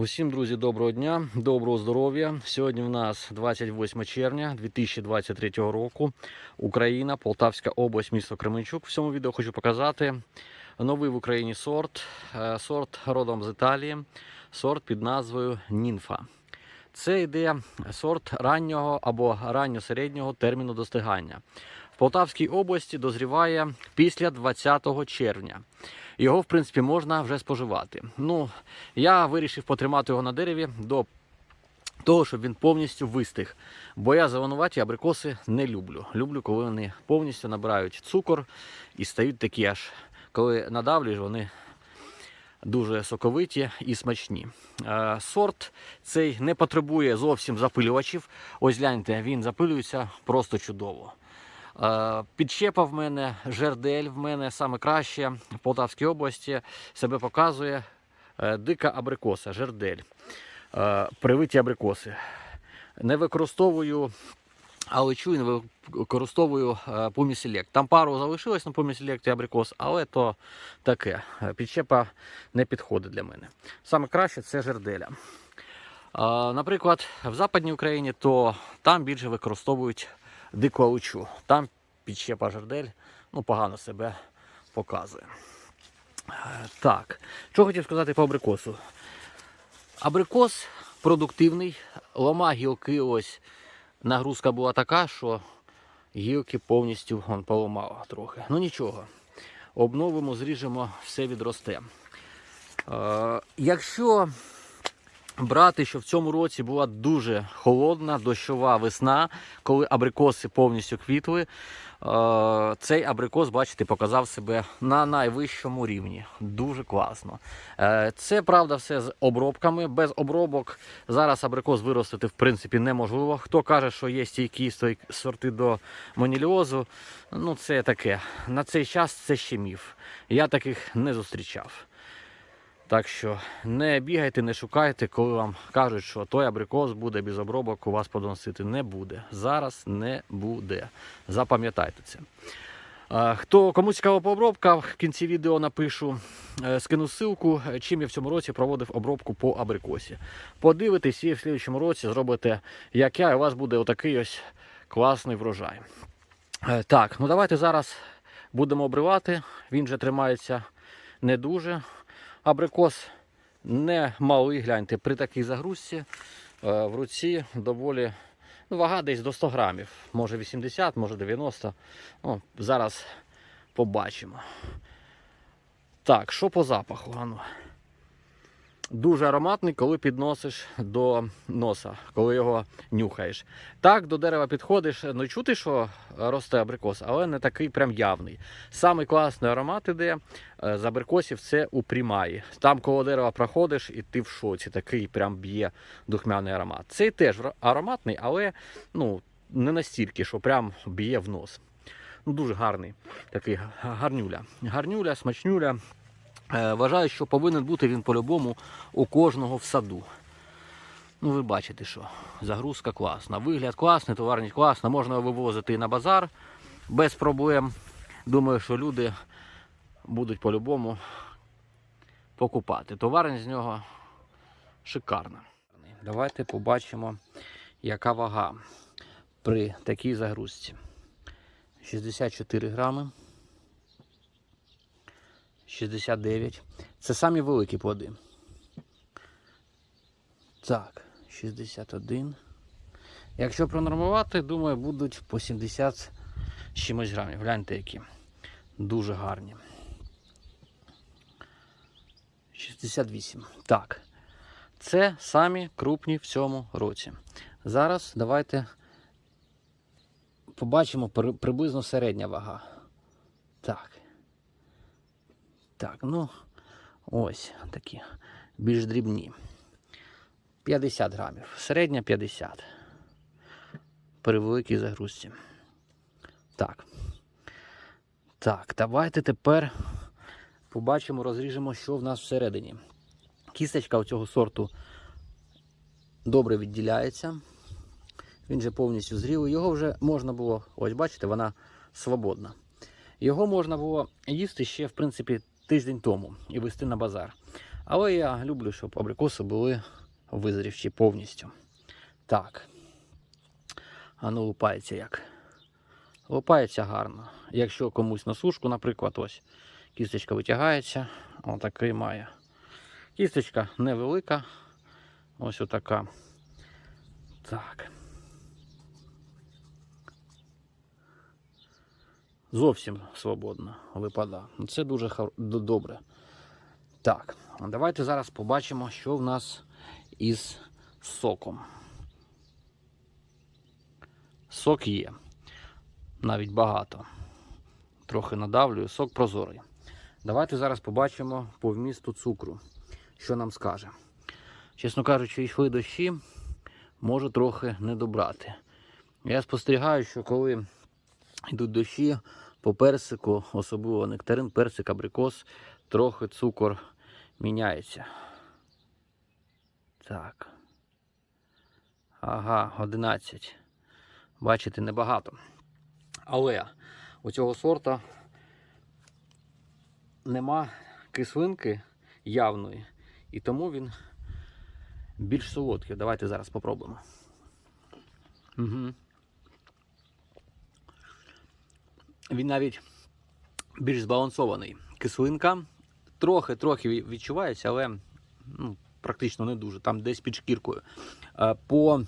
Усім, друзі, доброго дня, доброго здоров'я. Сьогодні в нас 28 червня 2023 року. Україна, Полтавська область, місто Кременчук. В цьому відео хочу показати новий в Україні сорт. Е, Сорт родом з Італії, сорт під назвою Нінфа. Це йде сорт раннього або ранньо-середнього терміну достигання. В Полтавській області дозріває після 20 червня. Його, в принципі, можна вже споживати. Ну, я вирішив потримати його на дереві до того, щоб він повністю вистиг. Бо я зеленуваті абрикоси не люблю. Люблю, коли вони повністю набирають цукор і стають такі аж, коли надавлюєш, вони дуже соковиті і смачні. Е, Сорт цей не потребує зовсім запилювачів. Ось гляньте, він запилюється просто чудово. Е, Підщепа в мене, жердель в мене саме краще в Полтавській області себе показує е, дика абрикоса, жердель, Е, привиті абрикоси. Не використовую алечу і не використовую пуміселект. Там пару залишилось на пуміселекті абрикос, але то таке. Підщепа не підходить для мене. Саме краще це жерделя. Наприклад, в Западній Україні то там більше використовують дику алечу. Там підщепа жердель ну, погано себе показує. Е, Так, що хотів сказати по абрикосу. Абрикос продуктивний, лома гілки ось нагрузка була така, що гілки повністю он, поламала трохи. Ну нічого. Обновимо, зріжемо, все відросте. Е, якщо брати, що в цьому році була дуже холодна, дощова весна, коли абрикоси повністю квітли, е, цей абрикос, бачите, показав себе на найвищому рівні. Дуже класно. Е, Це правда все з обробками. Без обробок зараз абрикос виростити в принципі неможливо. Хто каже, що є стійкі сорти до моніліозу, ну це таке. На цей час це ще міф. Я таких не зустрічав. Так що не бігайте, не шукайте, коли вам кажуть, що той абрикос буде без обробок, у вас подоносити не буде. Зараз не буде. Запам'ятайте це. Хто кому цікава по обробка, в кінці відео напишу, е, скину ссылку, е, чим я в цьому році проводив обробку по абрикосі. Подивитесь і в слідчому році зробите, як я, і у вас буде отакий ось класний врожай. Е, Так, ну давайте зараз будемо обривати. Він вже тримається не дуже. Абрикос не малий, гляньте, при такій загрузці е, в руці доволі ну, вага десь до 100 грамів. Може 80, може 90. Ну, зараз побачимо. Так, що по запаху? Ану. Дуже ароматний, коли підносиш до носа, коли його нюхаєш. Так, до дерева підходиш, ну чути, що росте абрикос, але не такий прям явний. Самий класний аромат іде е, з абрикосів це у прімаї. Там коло дерева проходиш і ти в шоці, такий прям б'є духмяний аромат. Цей теж ароматний, але ну, не настільки, що прям б'є в нос. Ну, дуже гарний такий гарнюля. Гарнюля, смачнюля. Е, Вважаю, що повинен бути він по-любому у кожного в саду. Ну, ви бачите, що загрузка класна. Вигляд класний, товарність класна, можна вивозити і на базар без проблем. Думаю, що люди будуть по-любому покупати. Товарність з нього шикарна. Давайте побачимо, яка вага при такій загрузці. 64 грами. 69. Це самі великі плоди. Так, 61. Якщо пронормувати, думаю, будуть по 70 з чимось грамів. Гляньте які. Дуже гарні. 68. Так. Це самі крупні в цьому році. Зараз давайте побачимо приблизно середня вага. Так. Так, ну ось такі більш дрібні. 50 грамів. Середня 50. При великій загрузці. Так. Так, давайте тепер побачимо, розріжемо, що в нас всередині. Кісточка у цього сорту добре відділяється. Він же повністю зрілий. Його вже можна було, ось бачите, вона свободна. Його можна було їсти ще, в принципі, тиждень тому і вести на базар. Але я люблю, щоб абрикоси були визрівші повністю. Так. А ну лупається як. Лупається гарно. Якщо комусь на сушку, наприклад, ось кісточка витягається, отакий має. Кісточка невелика. Ось отака. Так. Зовсім свободно випадає. Це дуже добре. Так, давайте зараз побачимо, що в нас із соком. Сок є. Навіть багато. Трохи надавлюю, сок прозорий. Давайте зараз побачимо по вмісту цукру, що нам скаже. Чесно кажучи, йшли дощі, можу трохи не добрати. Я спостерігаю, що коли йдуть дощі, по персику, особливо нектарин, персик, абрикос, трохи цукор міняється. Так. Ага, 11. Бачите, небагато. Але у цього сорта нема кислинки явної, і тому він більш солодкий. Давайте зараз спробуємо. Угу. Він навіть більш збалансований. Кислинка трохи-трохи відчувається, але ну, практично не дуже. Там десь під шкіркою. Е, По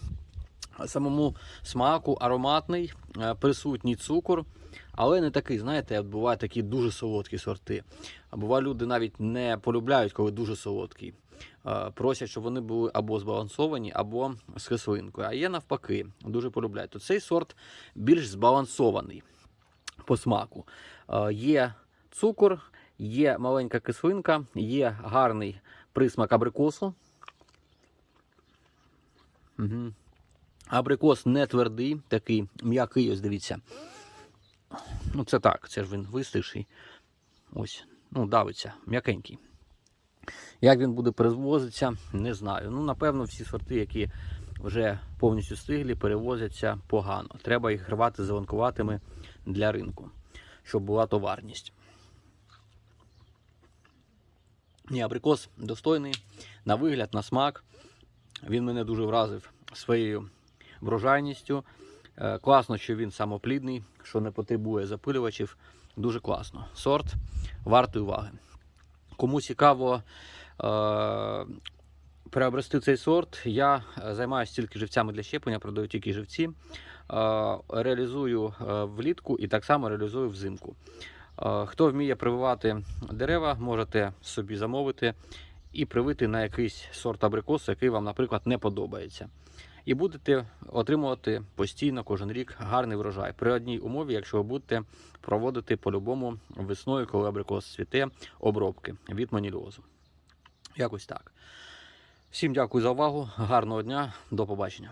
самому смаку ароматний, е, присутній цукор, але не такий, знаєте, бувають такі дуже солодкі сорти. Буває, люди навіть не полюбляють, коли дуже солодкий. Е, Просять, щоб вони були або збалансовані, або з кислинкою. А є навпаки, дуже полюбляють. То цей сорт більш збалансований по смаку. Е, Є цукор, є маленька кислинка, є гарний присмак абрикосу. Угу. Абрикос не твердий, такий м'який, ось дивіться. Ну, це так, це ж він вистигший. Ось, ну, давиться, м'якенький. Як він буде перевозитися, не знаю. Ну, напевно, всі сорти, які вже повністю стиглі, перевозяться погано. Треба їх рвати зеленкуватими для ринку, щоб була товарність. Ні, абрикос достойний на вигляд, на смак. Він мене дуже вразив своєю врожайністю. Е, Класно, що він самоплідний, що не потребує запилювачів. Дуже класно. Сорт вартий уваги. Кому цікаво е- приобрести цей сорт, я е, займаюся тільки живцями для щеплення, продаю тільки живці. Е, реалізую е, влітку і так само реалізую взимку. Е, Хто вміє прививати дерева, можете собі замовити і привити на якийсь сорт абрикосу, який вам, наприклад, не подобається. І будете отримувати постійно кожен рік гарний врожай. При одній умові, якщо ви будете проводити по-любому весною, коли абрикос цвіте, обробки від маніліозу. Якось так. Всім дякую за увагу, гарного дня, до побачення.